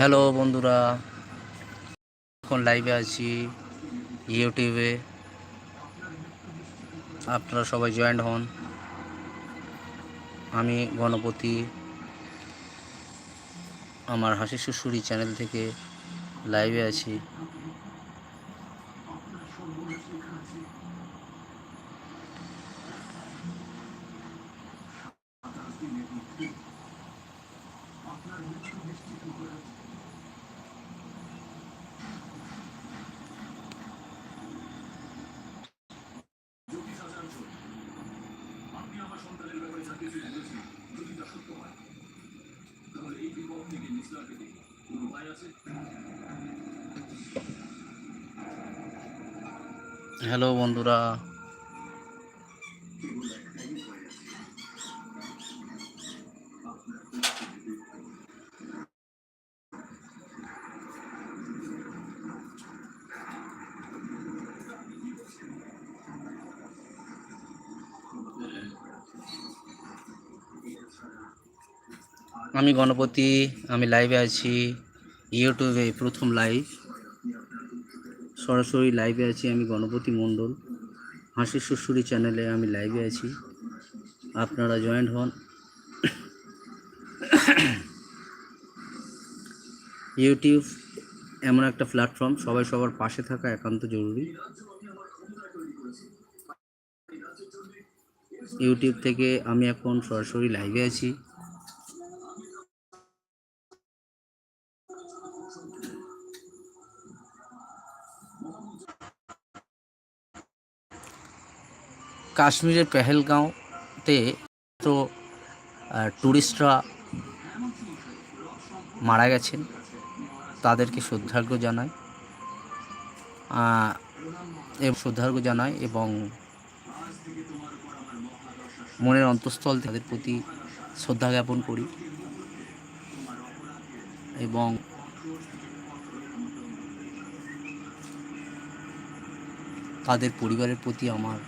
Hello বন্ধুরা, এখন লাইভে আছি ইউটিউবে। আপনারা সবাই জয়েন্ট হন। আমি গণপতি। আমার হাসি শ্বশুরি চ্যানেল থেকে লাইভে আছি। হ্যালো বন্ধুরা। আমি গণপতি আমি লাইভে আছি। ইউটিউবে প্রথম লাইভ সরাসরি লাইভে আছি আমি গণপতি মণ্ডল। হাসি শ্বশুরি চ্যানেলে আমি লাইভে আছি। আপনারা জয়েন্ট হন। ইউটিউব এমন একটা প্ল্যাটফর্ম সবাই সবার পাশে থাকা একান্ত জরুরি। ইউটিউব থেকে আমি এখন সরাসরি লাইভে আছি। কাশ্মীরের পেহেলগাঁওতে তো ট্যুরিস্টরা মারা গেছেন। তাদেরকে শ্রদ্ধার্ঘ্য জানায় এবং শ্রদ্ধার্ঘ্য জানায় এবং মনের অন্তঃস্থল তাদের প্রতি শ্রদ্ধা জ্ঞাপন করি। এবং তাদের পরিবারের প্রতি আমার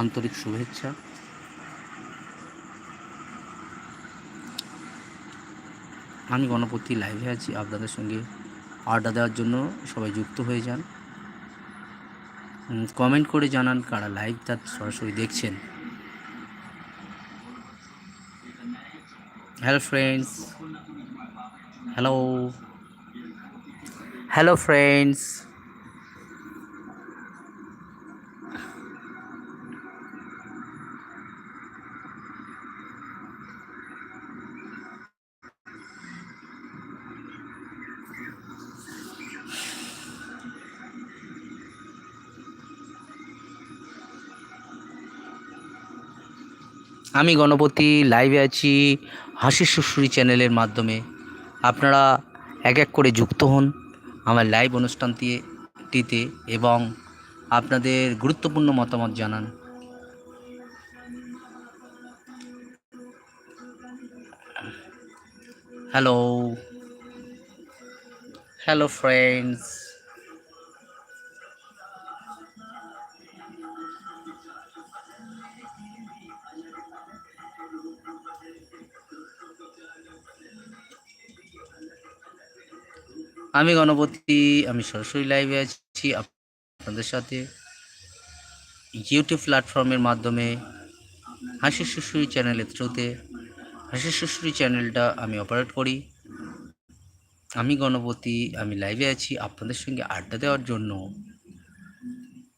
আন্তরিক শুভেচ্ছা। আমি গণপতি লাইভে আছি। আপনাদের সঙ্গে আড্ডা দেওয়ার জন্য সবাই যুক্ত হয়ে যান। কমেন্ট করে জানান কারা লাইভটা সরাসরি দেখছেন। Hello friends hello hello friends আমি গণপতি লাইভে আছি হাসি শ্বশুরি চ্যানেলের মাধ্যমে। আপনারা এক এক করে যুক্ত হন আমার লাইভ অনুষ্ঠানটিতে এবং আপনাদের গুরুত্বপূর্ণ মতামত জানান। হ্যালো হ্যালো ফ্রেন্ডস আমি গণপতি, আমি সরাসরি লাইভে আছি আপনাদের সাথে। ইউটিউব প্ল্যাটফর্মের মাধ্যমে, হাসি শ্বশুরি চ্যানেলের থ্রুতে হাসি শ্বশুরি চ্যানেলটা আমি অপারেট করি। আমি গণপতি, আমি লাইভে আছি আপনাদের সঙ্গে আড্ডা দেওয়ার জন্য।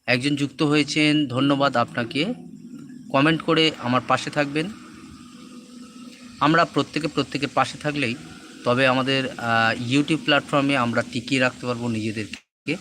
একজন যুক্ত হয়েছেন, ধন্যবাদ আপনাকে। কমেন্ট করে আমার পাশে থাকবেন। আমরা প্রত্যেকে প্রত্যেকের পাশে থাকলেই তবে আমাদের ইউটিউব প্ল্যাটফর্মে আমরা টিকিয়ে রাখতে পারব নিজেদেরকে।